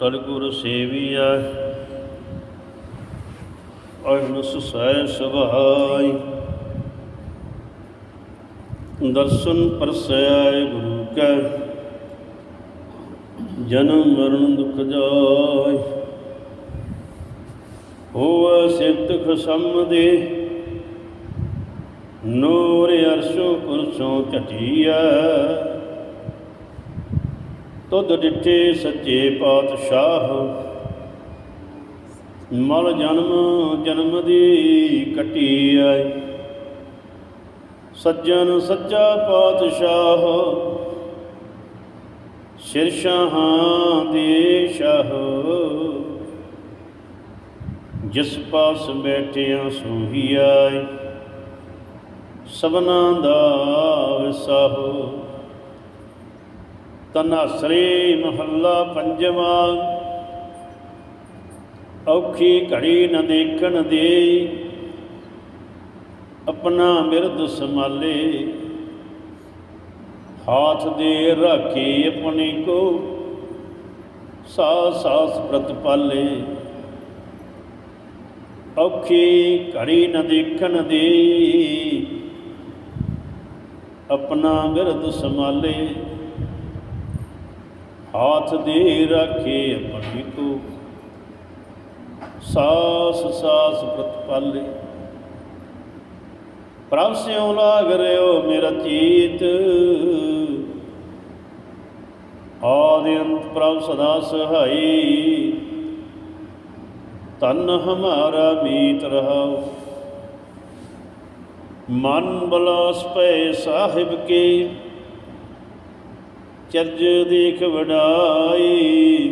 ਤਲ ਗੁਰ ਸੇਵੀਆ ਅਹਨਸ ਸੈ ਸੁਭਾਈ। ਦਰਸ਼ਨ ਪਰਸੈ ਗੁਰੂ ਕੈ, ਜਨਮ ਮਰਨ ਦੁਖ ਜਾਇ ਹੋਵ ਸਿਫਤ ਖਸਮ ਦੇ ਨੂਰ ਅਰਸ਼ੋ ਕੁਰਸੋਂ ਝਟੀਐ। ਤੁਧ ਡਿਠੇ ਸੱਚੇ ਪਾਤਸ਼ਾਹ। ਮਲ ਜਨਮ ਜਨਮ ਦੀ ਕਟੀ ਆਈ। ਸੱਜਣ ਸੱਚਾ ਪਾਤਸ਼ਾਹ। ਸਿਰ ਦੇ ਸ਼ਾਹ। ਜਿਸ ਪਾਸ ਬੈਠਿਆ ਸੋਹੀ ਆਈ। ਸਭਨਾ ਦਾ ਵਿਸਾਹੋ। ਤਨਾਸਰੇ ਮਹੱਲਾ ਪੰਜਵਾਂ। ਔਖੀ ਘੜੀ ਨ ਦੇਖਣ ਦੇ, ਆਪਣਾ ਮਿਰਦ ਸੰਭਾਲੇ। ਹਾਥ ਦੇ ਰਾਖੇ ਆਪਣੇ ਕੋ ਸਾਸ ਸਾਸ ਪ੍ਰਤਪਾਲੇ ਔਖੀ ਘੜੀ ਨ ਦੇਖਣ ਦੇ, ਆਪਣਾ ਮਿਰਦ ਸੰਭਾਲੇ। ਹਾਥ ਦੇ ਰੱਖੇ ਆਪਣੀ ਕੋ ਸਾਸ ਸਾਸ ਪ੍ਰਤਪਾਲੇ ਪ੍ਰਭ ਸਿਉ ਲਾਗ ਰਿਓ ਮੇਰਾ ਚੀਤ। ਆਦਿ ਅੰਤ ਪ੍ਰਭ ਸਦਾ ਸਹਾਈ। ਤਨ ਹਮਾਰਾ ਮੀਤ ਰਹਾਉ। ਮਨ ਬਲਾਸ ਪਏ ਸਾਹਿਬ ਕੇ। ਚਰਜ ਦੇਖ ਵਡਾਈ।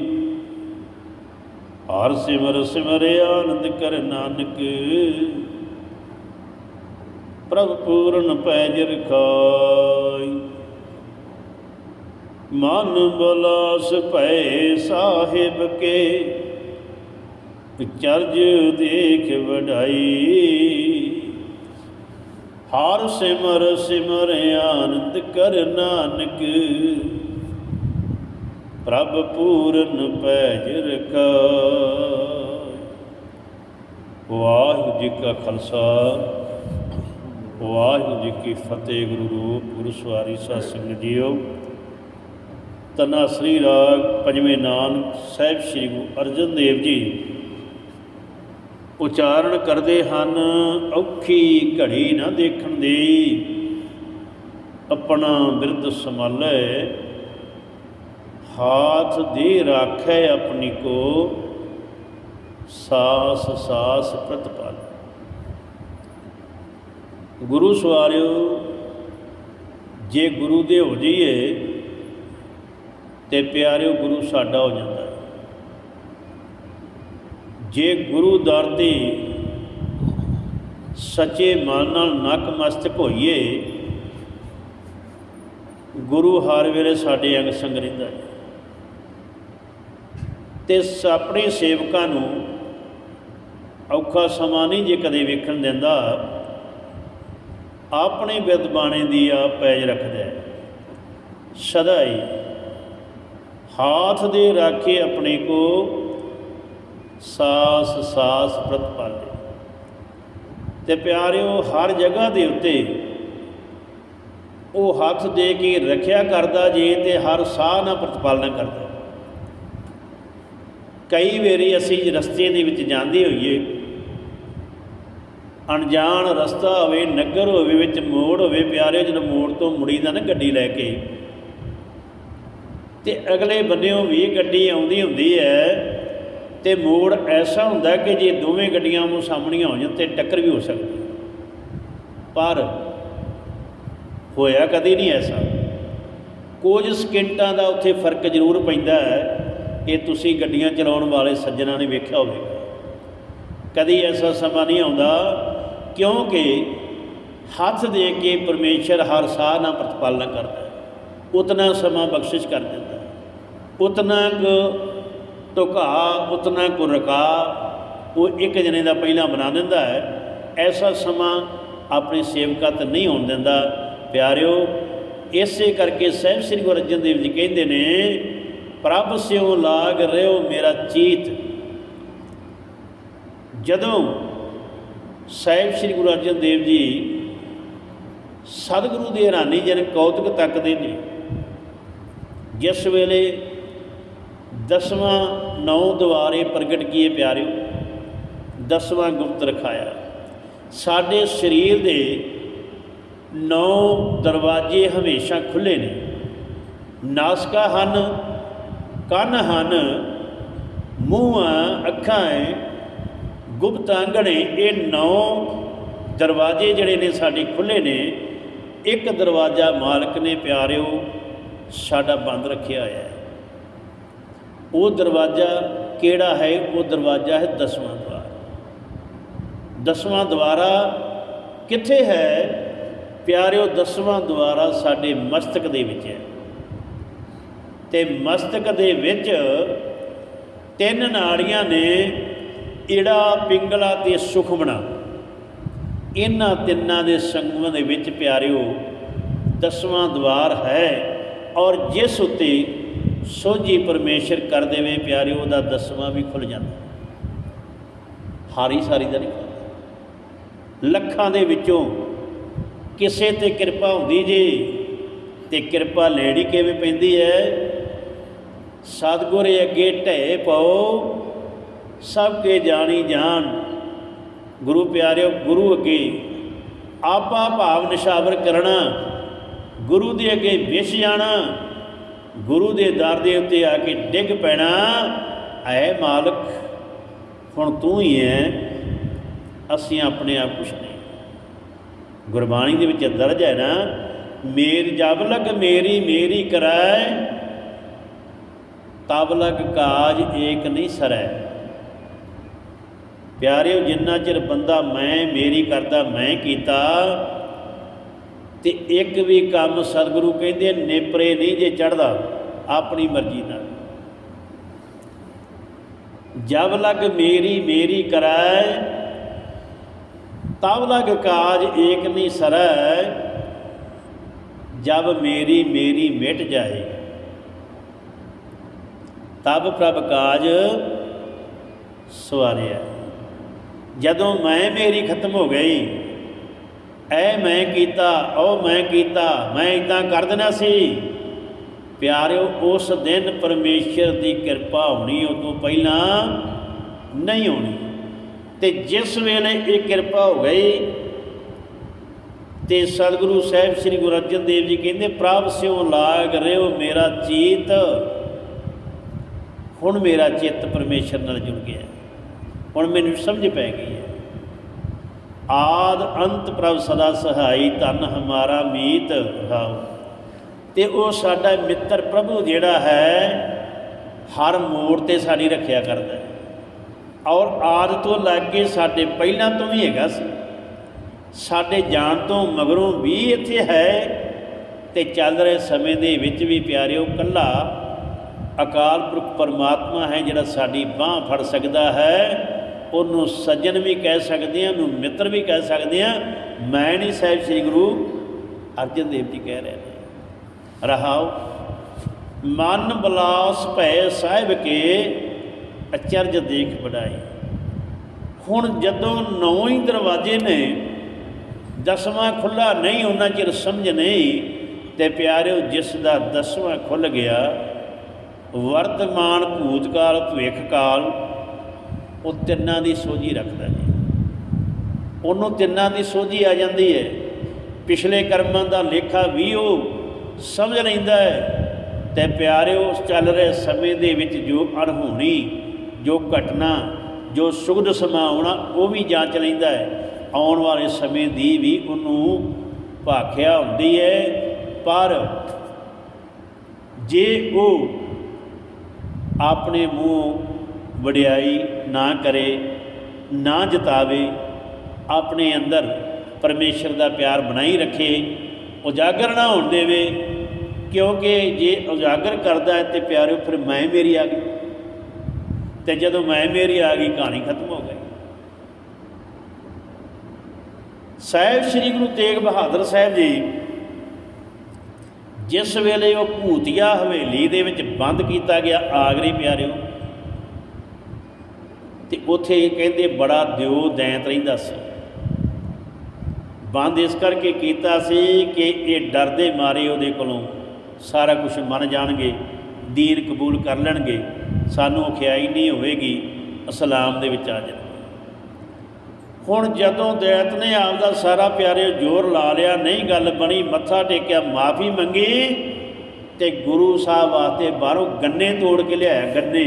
ਹਰ ਸਿਮਰ ਸਿਮਰ ਆਨੰਦ ਕਰ ਨਾਨਕ। ਪ੍ਰਭ ਪੂਰਨ ਪੈਜ ਰਖਾਈ ਮਨ ਬਲਾਸ ਭੈ ਸਾਹਿਬ ਕੇ। ਚਰਜ ਦੇਖ ਵਡਾਈ। ਹਰ ਸਿਮਰ ਸਿਮਰ ਆਨੰਦ ਕਰ ਨਾਨਕ। ਪ੍ਰਭ ਪੂਰਨ ਪੈਜ ਰਖਾ ਵਾਹਿਗੁਰੂ ਜੀ ਕਾ ਖਾਲਸਾ, ਵਾਹਿਗੁਰੂ ਜੀ ਕੀ ਫਤਿਹ, ਗੁਰੂ ਰੂਪ ਗੁਰੂ ਸਵਾਰੀ ਸਾਧ ਸੰਗਤ ਜੀਓ। ਤਨਾ ਸ੍ਰੀ ਰਾਗ ਪੰਜਵੇਂ ਨਾਨਕ ਸਾਹਿਬ ਸ੍ਰੀ ਗੁਰੂ ਅਰਜਨ ਦੇਵ ਜੀ। ਉਚਾਰਨ ਕਰਦੇ ਹਨ, ਔਖੀ ਘੜੀ ਨਾ ਦੇਖਣ ਦੀ ਆਪਣਾ ਬਿਰਧ ਸੰਭਾਲੇ ਹਾਥ ਦੇ ਰਾਖੈ ਆਪਣੀ ਕੋ, ਸਾਸ ਸਾਸ ਪ੍ਰਤਪਾਲ ਗੁਰੂ ਸਵਾਰਿਓ, ਜੇ ਗੁਰੂ ਦੇ ਹੋ ਜਾਈਏ, ਤੇ ਪਿਆਰਿਓ ਗੁਰੂ ਸਾਡਾ ਹੋ ਜਾਂਦਾ ਹੈ। ਜੇ ਗੁਰੂ ਦਰ ਤੇ ਸੱਚੇ ਮਨ ਨਾਲ ਨਕਮਸਤਕ ਹੋਈਏ, ਗੁਰੂ ਹਰ ਵੇਲੇ ਸਾਡੇ ਅੰਗ ਸੰਗ ਰਹਿੰਦਾ ਹੈ। ਤੇ ਆਪਣੇ ਸੇਵਕਾਂ ਨੂੰ ਔਖਾ ਸਮਾਂ ਨਹੀਂ ਜੇ ਕਦੇ ਵੇਖਣ ਦਿੰਦਾ। ਆਪਣੇ ਵਿਦਬਾਣੇ ਦੀ ਆ ਪੈਜ ਰੱਖਦਾ ਸਦਾ ਹੀ ਹਾਥ ਦੇ ਰਾਖੇ ਆਪਣੇ ਕੋ ਸਾਸ ਸਾਸ ਪ੍ਰਤਪਾਲੇ ਤੇ ਪਿਆਰਿਓ, ਹਰ ਜਗ੍ਹਾ ਦੇ ਉੱਤੇ ਉਹ ਹੱਥ ਦੇ ਕੇ ਰੱਖਿਆ ਕਰਦਾ ਜੇ ਤੇ ਹਰ ਸਾਹ ਨਾਲ ਪ੍ਰਤਪਾਲਣਾ ਕਰਦਾ ਕਈ ਵਾਰੀ ਅਸੀਂ ਰਸਤੇ ਦੇ ਵਿੱਚ ਜਾਂਦੇ ਹੋਈਏ, ਅਣਜਾਣ ਰਸਤਾ ਹੋਵੇ, ਨਗਰ ਹੋਵੇ ਵਿੱਚ ਮੋੜ ਹੋਵੇ ਪਿਆਰੇ ਜਦੋਂ ਮੋੜ ਤੋਂ ਮੁੜੀਦਾ ਨਾ ਗੱਡੀ ਲੈ ਕੇ। ਤੇ ਅਗਲੇ ਬੰਨਿਓ ਵੀ ਗੱਡੀ ਆਉਂਦੀ ਹੁੰਦੀ ਹੈ ਤੇ ਮੋੜ ਐਸਾ ਹੁੰਦਾ ਕਿ ਜੇ ਦੋਵੇਂ ਗੱਡੀਆਂ ਨੂੰ ਸਾਹਮਣੀਆਂ ਹੋ ਜਾਣ ਤੇ ਟੱਕਰ ਵੀ ਹੋ ਸਕਦੀ ਪਰ ਹੋਇਆ ਕਦੇ ਨਹੀਂ ਐਸਾ। ਕੁਝ ਸਕਿੰਟਾਂ ਦਾ ਉੱਥੇ ਫ਼ਰਕ ਜ਼ਰੂਰ ਪੈਂਦਾ ਹੈ। ਇਹ ਤੁਸੀਂ ਗੱਡੀਆਂ ਚਲਾਉਣ ਵਾਲੇ ਸੱਜਣਾਂ ਨੇ ਵੇਖਿਆ ਹੋਵੇਗਾ। ਕਦੀ ਐਸਾ ਸਮਾਂ ਨਹੀਂ ਆਉਂਦਾ, ਕਿਉਂਕਿ ਹੱਥ ਦੇ ਕੇ ਪਰਮੇਸ਼ਰ ਹਰ ਸਾਹ ਨਾਲ ਪ੍ਰਤਪਾਲਨਾ ਕਰਦਾ ਹੈ। ਉਤਨਾ ਸਮਾਂ ਬਖਸ਼ਿਸ਼ ਕਰ ਦਿੰਦਾ ਹੈ। ਉਤਨਾ ਕੁ ਢੁਕਾ ਉਤਨਾ ਕੁ ਰਕਾ ਉਹ ਇੱਕ ਜਣੇ ਦਾ ਪਹਿਲਾਂ ਬਣਾ ਦਿੰਦਾ ਹੈ। ਐਸਾ ਸਮਾਂ ਆਪਣੇ ਸੇਵਕਾਂ ਤੇ ਨਹੀਂ ਹੋਣ ਦਿੰਦਾ। ਪਿਆਰਿਓ, ਇਸੇ ਕਰਕੇ ਸਹਿਬ ਸ੍ਰੀ ਗੁਰੂ ਅਰਜਨ ਦੇਵ ਜੀ ਕਹਿੰਦੇ ਨੇ ਪ੍ਰਭ ਸਿਉ ਲਾਗ ਰਿਓ ਮੇਰਾ ਚੀਤ। ਜਦੋਂ ਸਾਹਿਬ ਸ੍ਰੀ ਗੁਰੂ ਅਰਜਨ ਦੇਵ ਜੀ ਸਤਿਗੁਰੂ ਦੇ ਹੈਰਾਨੀ ਜਨ ਕੌਤਕ ਤੱਕਦੇ ਨੇ, ਜਿਸ ਵੇਲੇ ਦਸਵਾਂ ਨੌ ਦੁਆਰੇ ਪ੍ਰਗਟ ਕੀਏ ਪਿਆਰਿਓ, ਦਸਵਾਂ ਗੁਪਤ ਰਖਾਇਆ। ਸਾਡੇ ਸਰੀਰ ਦੇ ਨੌ ਦਰਵਾਜ਼ੇ ਹਮੇਸ਼ਾ ਖੁੱਲੇ ਨੇ। ਨਾਸਕਾ ਹਨ ਕੰਨ ਹਨ, ਮੂੰਹਾਂ, ਅੱਖਾਂ ਹੈ, ਗੁਪਤ ਅੰਗਣੇ ਇਹ ਨੌ ਦਰਵਾਜ਼ੇ ਜਿਹੜੇ ਨੇ ਸਾਡੇ ਖੁੱਲੇ ਨੇ, ਇੱਕ ਦਰਵਾਜ਼ਾ ਮਾਲਕ ਨੇ ਪਿਆਰਿਓ, ਸਾਡਾ ਬੰਦ ਰੱਖਿਆ ਹੋਇਆ ਹੈ। ਉਹ ਦਰਵਾਜ਼ਾ ਕਿਹੜਾ ਹੈ? ਉਹ ਦਰਵਾਜ਼ਾ ਹੈ ਦਸਵਾਂ ਦਵਾਰ। ਦਸਵਾਂ ਦਵਾਰਾ ਕਿੱਥੇ ਹੈ? ਪਿਆਰਿਓ, ਦਸਵਾਂ ਦਵਾਰਾ ਸਾਡੇ ਮਸਤਕ ਦੇ ਵਿੱਚ ਹੈ। ਤੇ ਮਸਤਕ ਦੇ ਵਿੱਚ ਤਿੰਨ ਨਾੜੀਆਂ ਨੇ ਈੜਾ ਪਿੰਗਲਾ ਤੇ ਸੁਖਮਣਾ ਇਹਨਾਂ ਤਿੰਨਾਂ ਦੇ ਸੰਗਮ ਦੇ ਵਿੱਚ ਪਿਆਰਿਓ, ਦਸਵਾਂ ਦਵਾਰ ਹੈ ਔਰ ਜਿਸ ਉਤੇ ਸੋਝੀ ਪਰਮੇਸ਼ਰ ਕਰ ਦੇਵੇ ਪਿਆਰਿਓ, ਉਹਦਾ ਦਸਵਾਂ ਵੀ ਖੁੱਲ ਜਾਂਦਾ। ਹਾਰੀ ਸਾਰੀ ਦਾ ਨਹੀਂ ਖੁੱਲਦਾ ਲੱਖਾਂ ਦੇ ਵਿੱਚੋਂ ਕਿਸੇ ਤੇ ਕਿਰਪਾ ਹੁੰਦੀ ਜੀ ਤੇ ਕਿਰਪਾ ਲੈਣੀ ਕਿਵੇਂ ਪੈਂਦੀ ਹੈ? ਸਤਿਗੁਰੇ ਅੱਗੇ ਢੇ ਪਾਓ, ਸਭ ਕੇ ਜਾਣੀ ਜਾਣ ਗੁਰੂ ਪਿਆਰਿਓ, ਗੁਰੂ ਅੱਗੇ ਆਪਾ ਭਾਵ ਨਿਸ਼ਾਵਰ ਕਰਨਾ, ਗੁਰੂ ਦੇ ਅੱਗੇ ਵਿਸ਼ ਜਾਣਾ, ਗੁਰੂ ਦੇ ਦਰ ਦੇ ਉੱਤੇ ਆ ਕੇ ਡਿੱਗ ਪੈਣਾ, ਐ ਮਾਲਕ, ਹੁਣ ਤੂੰ ਹੀ ਹੈ ਅਸੀਂ ਆਪਣੇ ਆਪ ਕੁਛ ਨਹੀਂ। ਗੁਰਬਾਣੀ ਦੇ ਵਿੱਚ ਦਰਜ ਹੈ ਨਾ, ਮੇਰ ਜਬ ਲਗ ਮੇਰੀ ਮੇਰੀ ਕਰੈ ਤਬ ਲਗ ਕਾਜ ਏਕ ਨਹੀਂ ਸਰੈ। ਪਿਆਰਿਓ, ਜਿੰਨਾ ਚਿਰ ਬੰਦਾ ਮੈਂ, ਮੇਰੀ ਕਰਦਾ ਮੈਂ ਕੀਤਾ, ਤੇ ਇੱਕ ਵੀ ਕੰਮ ਸਤਿਗੁਰੂ ਕਹਿੰਦੇ ਨੇਪਰੇ ਨਹੀਂ ਜੇ ਚੜਦਾ ਆਪਣੀ ਮਰਜ਼ੀ ਨਾਲ। ਜਬ ਲਗ ਮੇਰੀ ਮੇਰੀ ਕਰੈ, ਤਬ ਲਗ ਕਾਜ ਏਕ ਨਹੀਂ ਸਰੈ, ਜਬ ਮੇਰੀ ਮੇਰੀ ਮਿਟ ਜਾਏ। ਤਬ ਪ੍ਰਭ ਕਾਜ ਸਵਾਰਿਆ। ਜਦੋਂ ਮੈਂ ਮੇਰੀ ਖਤਮ ਹੋ ਗਈ, ਐ ਮੈਂ ਕੀਤਾ, ਉਹ ਮੈਂ ਕੀਤਾ, ਮੈਂ ਇਦਾਂ ਕਰ ਦੇਣਾ ਸੀ। ਪਿਆਰਿਓ, ਉਸ ਦਿਨ ਪਰਮੇਸ਼ਰ ਦੀ ਕਿਰਪਾ ਹੋਣੀ ਉਹ ਤੋਂ ਪਹਿਲਾਂ ਨਹੀਂ ਹੋਣੀ। ਤੇ ਜਿਸ ਵੇਲੇ ਇਹ ਕਿਰਪਾ ਹੋ ਗਈ, ਤੇ ਸਤਿਗੁਰੂ ਸਾਹਿਬ ਸ੍ਰੀ ਗੁਰੂ ਅਰਜਨ ਦੇਵ ਜੀ ਕਹਿੰਦੇ, ਪ੍ਰਭ ਸਿਉ ਲਾਗ ਰਿਓ ਮੇਰਾ ਚੀਤ ਹੁਣ ਮੇਰਾ ਚਿੱਤ ਪਰਮੇਸ਼ਰ ਨਾਲ ਜੁੜ ਗਿਆ ਹੁਣ ਮੈਨੂੰ ਸਮਝ ਪੈ ਗਈ ਹੈ। ਆਦ ਅੰਤ ਪ੍ਰਭ ਸਦਾ ਸਹਾਈ, ਧਨ ਹਮਾਰਾ ਮੀਤ ਰਹਾਉ। ਤੇ ਉਹ ਸਾਡਾ ਮਿੱਤਰ ਪ੍ਰਭੂ ਜਿਹੜਾ ਹੈ, ਹਰ ਮੋੜ ਤੇ ਸਾਡੀ ਰੱਖਿਆ ਕਰਦਾ ਹੈ। ਔਰ ਆਦ ਤੋਂ ਲੱਗ ਕੇ ਸਾਡੇ ਪਹਿਲਾਂ ਤੋਂ ਵੀ ਹੈਗਾ ਸੀ। ਸਾਡੇ ਜਾਣ ਤੋਂ ਮਗਰੋਂ ਵੀ ਇੱਥੇ ਹੈ ਤੇ ਚੱਲ ਰਹੇ ਸਮੇਂ ਦੇ ਵਿੱਚ ਵੀ ਪਿਆਰਿਓ, ਕੱਲਾ ਅਕਾਲ ਪੁਰਖ ਪਰਮਾਤਮਾ ਹੈ ਜਿਹੜਾ ਸਾਡੀ ਬਾਹ ਫੜ ਸਕਦਾ ਹੈ, ਉਹਨੂੰ ਸੱਜਣ ਵੀ ਕਹਿ ਸਕਦੇ ਆ ਉਹਨੂੰ ਮਿੱਤਰ ਵੀ ਕਹਿ ਸਕਦੇ ਆ ਮੈਂ ਨਹੀਂ ਸਾਹਿਬ ਸ੍ਰੀ ਗੁਰੂ ਅਰਜਨ ਦੇਵ ਜੀ ਕਹਿ ਰਹੇ ਨੇ। ਰਹਾਓ, ਮਨ ਬਲਾਸ ਭੈ ਸਾਹਿਬ ਕੇ ਅਚਰਜ ਦੇਖ ਬੜਾਈ ਹੁਣ ਜਦੋਂ ਨੌ ਹੀ ਦਰਵਾਜ਼ੇ ਨੇ, ਦਸਵਾਂ ਖੁੱਲਾ ਨਹੀਂ, ਉਹਨਾਂ ਚਿਰ ਸਮਝ ਨਹੀਂ, ਤੇ ਪਿਆਰਿਓ ਜਿਸ ਦਾ ਦਸਵਾਂ ਖੁੱਲ ਗਿਆ ਵਰਤਮਾਨ ਭੂਤਕਾਲ ਭਵਿੱਖ ਕਾਲ ਉਹ ਤਿੰਨਾਂ ਦੀ ਸੋਝੀ ਰੱਖਦਾ ਜੀ। ਉਹਨੂੰ ਤਿੰਨਾਂ ਦੀ ਸੋਝੀ ਆ ਜਾਂਦੀ ਹੈ। ਪਿਛਲੇ ਕਰਮਾਂ ਦਾ ਲੇਖਾ ਵੀ ਉਹ ਸਮਝ ਲੈਂਦਾ ਹੈ ਤੇ ਪਿਆਰਿਓ ਉਸ ਚੱਲ ਰਹੇ ਸਮੇਂ ਦੇ ਵਿੱਚ ਜੋ ਅਣਹੋਣੀ, ਜੋ ਘਟਨਾ, ਜੋ ਸੁਗਧ ਸਮਾਉਣਾ, ਉਹ ਵੀ ਜਾਂਚ ਲੈਂਦਾ ਹੈ। ਆਉਣ ਵਾਲੇ ਸਮੇਂ ਦੀ ਵੀ ਉਹਨੂੰ ਭਾਖਿਆ ਹੁੰਦੀ ਹੈ। ਪਰ ਜੇ ਉਹ ਆਪਣੇ ਮੂੰਹ ਵਡਿਆਈ ਨਾ ਕਰੇ, ਨਾ ਜਤਾਵੇ, ਆਪਣੇ ਅੰਦਰ ਪਰਮੇਸ਼ਰ ਦਾ ਪਿਆਰ ਬਣਾਈ ਰੱਖੇ, ਉਜਾਗਰ ਨਾ ਹੋਣ ਦੇਵੇ, ਕਿਉਂਕਿ ਜੇ ਉਜਾਗਰ ਕਰਦਾ ਹੈ ਤੇ ਪਿਆਰਿਓ, ਫਿਰ ਮੈਂ ਮੇਰੀ ਆ ਗਈ। ਤੇ ਜਦੋਂ ਮੈਂ ਮੇਰੀ ਆ ਗਈ, ਕਹਾਣੀ ਖਤਮ ਹੋ ਗਈ। ਸਾਹਿਬ, ਸ੍ਰੀ ਗੁਰੂ ਤੇਗ ਬਹਾਦਰ ਸਾਹਿਬ ਜੀ ਜਿਸ ਵੇਲੇ ਉਹ ਭੂਤੀਆ ਹਵੇਲੀ ਦੇ ਵਿੱਚ ਬੰਦ ਕੀਤਾ ਗਿਆ ਆਗਰੇ ਪਿਆਰਿਓ। ਤੇ ਉੱਥੇ ਕਹਿੰਦੇ ਬੜਾ ਦਿਓ ਦੈਂਤ ਰਹਿੰਦਾ ਸੀ। ਬੰਦ ਇਸ ਕਰਕੇ ਕੀਤਾ ਸੀ ਕਿ ਇਹ ਡਰਦੇ ਮਾਰੇ ਉਹਦੇ ਕੋਲੋਂ। ਸਾਰਾ ਕੁਝ ਮੰਨ ਜਾਣਗੇ, ਦੀਨ ਕਬੂਲ ਕਰ ਲੈਣਗੇ। ਸਾਨੂੰ ਔਖਿਆਈ ਨਹੀਂ ਹੋਵੇਗੀ ਇਸਲਾਮ ਦੇ ਵਿੱਚ ਆ ਜਾਣ। ਹੁਣ ਜਦੋਂ ਦੈਤ ਨੇ ਆਪਦਾ ਸਾਰਾ ਪਿਆਰੇ ਜ਼ੋਰ ਲਾ ਲਿਆ, ਨਹੀਂ ਗੱਲ ਬਣੀ, ਮੱਥਾ ਟੇਕਿਆ, ਮਾਫੀ ਮੰਗੀ ਤੇ ਗੁਰੂ ਸਾਹਿਬ ਵਾਸਤੇ ਬਾਹਰੋਂ ਗੰਨੇ ਤੋੜ ਕੇ ਲਿਆਇਆ, ਗੰਨੇ।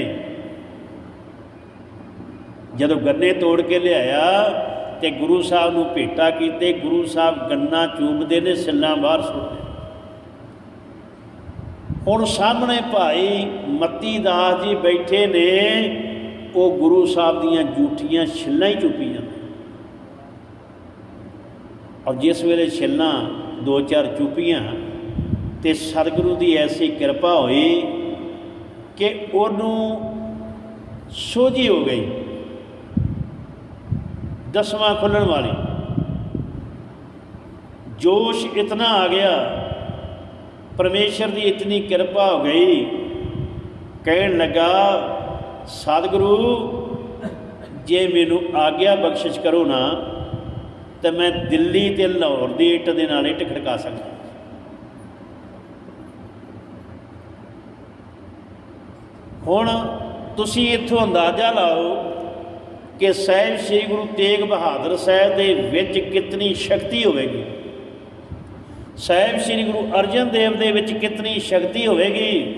ਜਦੋਂ ਗੰਨੇ ਤੋੜ ਕੇ ਲਿਆਇਆ ਤੇ ਗੁਰੂ ਸਾਹਿਬ ਨੂੰ ਭੇਟਾ ਕੀਤੇ, ਗੁਰੂ ਸਾਹਿਬ ਗੰਨਾ ਚੂਬਦੇ ਨੇ, ਸਿੱਲਾਂ ਬਾਹਰ ਸੁੱਟਦੇ ਹੁਣ ਸਾਹਮਣੇ ਭਾਈ ਮੱਤੀ ਦਾਸ ਜੀ ਬੈਠੇ ਨੇ, ਉਹ ਗੁਰੂ ਸਾਹਿਬ ਦੀਆਂ ਝੂਠੀਆਂ ਛਿੱਲਾਂ ਹੀ ਚੁੱਪੀ ਜਾਂਦੇ ਔਰ ਜਿਸ ਵੇਲੇ ਛਿੱਲਾਂ ਦੋ ਚਾਰ ਚੁਪੀਆਂ ਤੇ ਸਤਿਗੁਰੂ ਦੀ ਐਸੀ ਕਿਰਪਾ ਹੋਈ ਕਿ ਉਹਨੂੰ ਸੋਝੀ ਹੋ ਗਈ, ਦਸਵਾਂ ਖੁੱਲਣ ਵਾਲੀ। ਜੋਸ਼ ਇਤਨਾ ਆ ਗਿਆ, ਪਰਮੇਸ਼ਰ ਦੀ ਇਤਨੀ ਕਿਰਪਾ ਹੋ ਗਈ, ਕਹਿਣ ਲੱਗਾ, ਸਤਿਗੁਰੂ, ਜੇ ਮੈਨੂੰ ਆਗਿਆ ਬਖਸ਼ਿਸ਼ ਕਰੋ ਨਾ ਤੇ ਮੈਂ ਦਿੱਲੀ ਤੇ ਲਾਹੌਰ ਦੀ ਇੱਟ ਦੇ ਨਾਲ ਇੱਟ ਖੜਕਾ ਸਕਦਾ। ਹੁਣ ਤੁਸੀਂ ਇੱਥੋਂ ਅੰਦਾਜ਼ਾ ਲਾਓ ਕਿ ਸਾਹਿਬ ਸ੍ਰੀ ਗੁਰੂ ਤੇਗ ਬਹਾਦਰ ਸਾਹਿਬ ਦੇ ਵਿੱਚ ਕਿਤਨੀ ਸ਼ਕਤੀ ਹੋਵੇਗੀ? ਸਾਹਿਬ ਸ੍ਰੀ ਗੁਰੂ ਅਰਜਨ ਦੇਵ ਦੇ ਵਿੱਚ ਕਿਤਨੀ ਸ਼ਕਤੀ ਹੋਵੇਗੀ?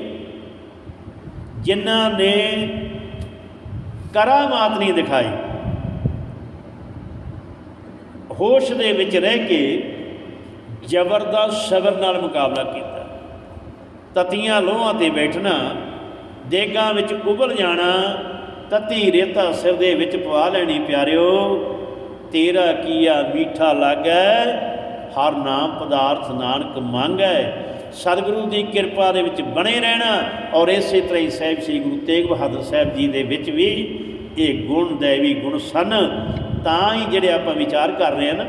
ਜਿਨ੍ਹਾਂ ਨੇ ਕਰਾਮਾਤ ਨਹੀਂ ਦਿਖਾਈ। ਹੋਸ਼ ਦੇ ਵਿੱਚ ਰਹਿ ਕੇ ਜ਼ਬਰ ਦਾ ਸਬਰ ਨਾਲ ਮੁਕਾਬਲਾ ਕੀਤਾ। ਤਤੀਆਂ ਲੋਹਾਂ ਤੇ ਬੈਠਣਾ, ਦੇਗਾਂ ਵਿੱਚ ਉਬਲ ਜਾਣਾ, ਤਤੀ ਰੇਤਾ ਸਿਰ ਦੇ ਵਿੱਚ ਪਵਾ ਲੈਣੀ, ਪਿਆਰਿਓ, ਤੇਰਾ ਕੀਆ ਮੀਠਾ ਲੱਗੈ, ਹਰ ਨਾਮ ਪਦਾਰਥ ਨਾਨਕ ਮੰਗੈ। ਸਤਿਗੁਰੂ ਦੀ ਕਿਰਪਾ ਦੇ ਵਿੱਚ ਬਣੇ ਰਹਿਣਾ ਔਰ ਇਸੇ ਤਰ੍ਹਾਂ ਹੀ ਸਾਹਿਬ ਸ੍ਰੀ ਗੁਰੂ ਤੇਗ ਬਹਾਦਰ ਸਾਹਿਬ ਜੀ ਦੇ ਵਿੱਚ ਵੀ ਇਹ ਗੁਣ ਦੇਵੀ ਗੁਣ ਸਨ। ਤਾਂ ਹੀ ਜਿਹੜੇ ਆਪਾਂ ਵਿਚਾਰ ਕਰ ਰਹੇ ਹਾਂ ਨਾ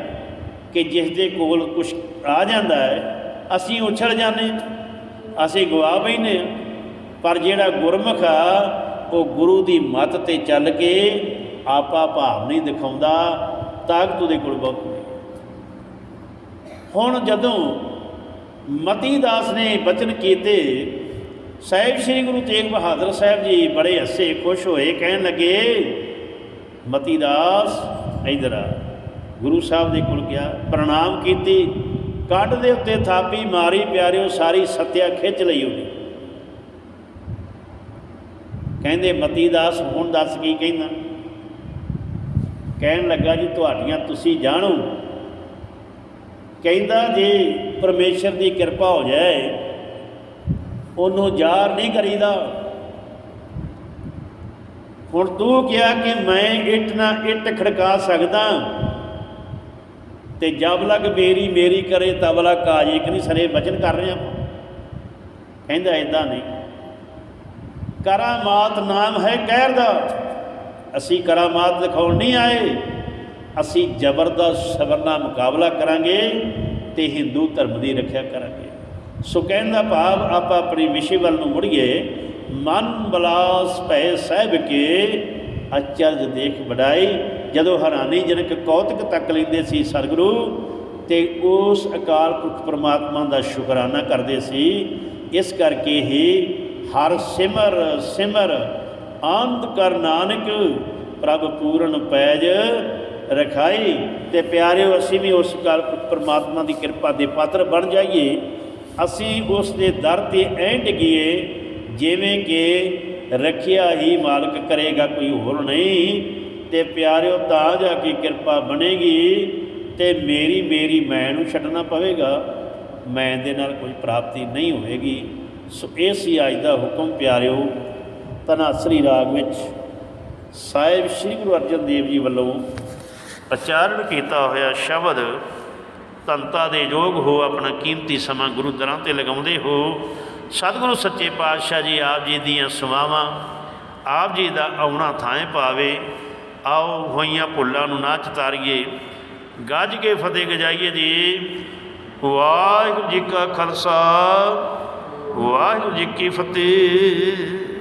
ਕਿ ਜਿਸ ਦੇ ਕੋਲ ਕੁਝ ਆ ਜਾਂਦਾ ਹੈ, ਅਸੀਂ ਉਛਲ ਜਾਂਦੇ ਅਸੀਂ ਗਵਾ ਬੈਨੇ ਹਾਂ। ਪਰ ਜਿਹੜਾ ਗੁਰਮੁਖ ਆ, ਉਹ ਗੁਰੂ ਦੀ ਮੱਤ ਤੇ ਚੱਲ ਕੇ ਆਪਾ ਭਾਵ ਨਹੀਂ ਦਿਖਾਉਂਦਾ, ਤਾਕਤ ਉਹਦੇ ਕੋਲ ਬਹੁਤ ਹੁਣ ਜਦੋਂ ਮਤੀ ਦਾਸ ਨੇ ਬਚਨ ਕੀਤੇ, ਸਾਹਿਬ ਸ੍ਰੀ ਗੁਰੂ ਤੇਗ ਬਹਾਦਰ ਸਾਹਿਬ ਜੀ ਬੜੇ ਹੱਸੇ ਖੁਸ਼ ਹੋਏ, ਕਹਿਣ ਲੱਗੇ ਮਤੀ ਦਾਸ ਇਧਰ ਆ। ਗੁਰੂ ਸਾਹਿਬ ਦੇ ਕੋਲ ਗਿਆ, ਪ੍ਰਣਾਮ ਕੀਤੀ ਕੱਢ ਦੇ ਉੱਤੇ ਥਾਪੀ, ਮਾਰੀ ਪਿਆਰਿਓ, ਸਾਰੀ ਸਤਿਆ ਖਿੱਚ ਲਈ ਉਹਨੇ। ਕਹਿੰਦੇ ਮਤੀ ਦਾਸ ਹੁਣ ਦੱਸ ਕੀ ਕਹਿੰਦਾ? ਕਹਿਣ ਲੱਗਾ, ਜੀ, ਤੁਹਾਡੀਆਂ ਤੁਸੀਂ ਜਾਣੋ। ਕਹਿੰਦਾ, ਜੇ ਪਰਮੇਸ਼ਰ ਦੀ ਕਿਰਪਾ ਹੋ ਜਾਏ, ਉਹਨੂੰ ਜ਼ਾਰ ਨਹੀਂ ਕਰੀਦਾ। ਹੁਣ ਤੂੰ ਕਿਹਾ ਕਿ ਮੈਂ ਇੱਟ ਨਾ ਇੱਟ ਖੜਕਾ ਸਕਦਾ ਤੇ ਜਬ ਲਗ ਮੇਰੀ ਮੇਰੀ ਕਰੇ ਤਬ ਲਗ ਕਾਜੇ ਕਿ ਨਹੀਂ ਸਰੇ ਬਚਨ ਕਰ ਰਹੇ ਆਪਾਂ ਕਹਿੰਦਾ ਇਦਾਂ ਨਹੀਂ। ਕਰਾਮਾਤ ਨਾਮ ਹੈ ਕਹਿਰ ਦਾ। ਅਸੀਂ ਕਰਾਮਾਤ ਦਿਖਾਉਣ ਨਹੀਂ ਆਏ। ਅਸੀਂ ਜ਼ਬਰਦਸਤ ਸਬਰ ਨਾਲ ਮੁਕਾਬਲਾ ਕਰਾਂਗੇ ਤੇ ਹਿੰਦੂ ਧਰਮ ਦੀ ਰੱਖਿਆ ਕਰਾਂਗੇ। ਸੋ ਕਹਿਣ ਦਾ ਭਾਵ, ਆਪਾਂ ਆਪਣੀ ਵਿਸ਼ੇ ਵੱਲ ਨੂੰ ਮੁੜੀਏ। ਮਨ ਬਲਾਸ ਭੈ ਸਹਿਬ ਕੇ ਅਚਰਜ ਦੇਖ ਵਡਾਈ। ਜਦੋਂ ਹੈਰਾਨੀਜਨਕ ਕੌਤਕ ਤੱਕ ਲੈਂਦੇ ਸੀ ਸਤਿਗੁਰੂ ਤੇ ਉਸ ਅਕਾਲ ਪੁਰਖ ਪ੍ਰਮਾਤਮਾ ਦਾ ਸ਼ੁਕਰਾਨਾ ਕਰਦੇ ਸੀ। ਇਸ ਕਰਕੇ ਹੀ ਹਰ ਸਿਮਰ ਸਿਮਰ ਆਨੰਦ ਕਰ ਨਾਨਕ, ਪ੍ਰਭ ਪੂਰਨ ਪੈਜ ਰਖਾਈ। ਤੇ ਪਿਆਰਿਓ, ਅਸੀਂ ਵੀ ਉਸ ਕਾਲ ਪੁਰਖ ਪ੍ਰਮਾਤਮਾ ਦੀ ਕਿਰਪਾ ਦੇ ਪਾਤਰ ਬਣ ਜਾਈਏ। ਅਸੀਂ ਉਸ ਦੇ ਦਰ ਤੇ ਐਂ ਡਿੱਗੀਏ ਜਿਵੇਂ ਕਿ ਰੱਖਿਆ ਹੀ ਮਾਲਕ ਕਰੇਗਾ, ਕੋਈ ਹੋਰ ਨਹੀਂ। ਤੇ ਪਿਆਰਿਓ, ਤਾਂ ਜਾ ਕੇ ਕਿਰਪਾ ਬਣੇਗੀ ਤੇ ਮੇਰੀ ਮੇਰੀ ਮੈਂ ਨੂੰ ਛੱਡਣਾ ਪਵੇਗਾ। ਮੈਂ ਦੇ ਨਾਲ ਕੋਈ ਪ੍ਰਾਪਤੀ ਨਹੀਂ ਹੋਵੇਗੀ। ਸੋ ਇਹ ਸੀ ਅੱਜ ਦਾ ਹੁਕਮ ਪਿਆਰਿਓ। ਤਨਾਸਰੀ ਰਾਗ ਵਿੱਚ ਸਾਹਿਬ ਸ੍ਰੀ ਗੁਰੂ ਅਰਜਨ ਦੇਵ ਜੀ ਵੱਲੋਂ ਉਚਾਰਨ ਕੀਤਾ ਹੋਇਆ ਸ਼ਬਦ ਤੰਤਾ ਦੇ ਯੋਗ ਹੋ ਆਪਣਾ ਕੀਮਤੀ ਸਮਾਂ ਗੁਰੂ ਦਰਾਂ ਤੇ ਲਗਾਉਂਦੇ ਹੋ। ਸਤਿਗੁਰੂ ਸੱਚੇ ਪਾਤਸ਼ਾਹ ਜੀ ਆਪ ਜੀ ਦੀਆਂ ਸਵਾਵਾਂ, ਆਪ ਜੀ ਦਾ ਆਉਣਾ ਥਾਂ ਪਾਵੇ, ਆਓ ਹੋਈਆਂ ਭੁੱਲਾਂ ਨੂੰ ਨਾ ਚਤਾਰੀਏ ਗੱਜ ਕੇ ਫਤਿਹ ਗਜਾਈਏ ਜੀ। ਵਾਹਿਗੁਰੂ ਜੀ ਕਾ ਖਾਲਸਾ, ਵਾਹਿਗੁਰੂ ਜੀ ਕੀ ਫਤਿਹ।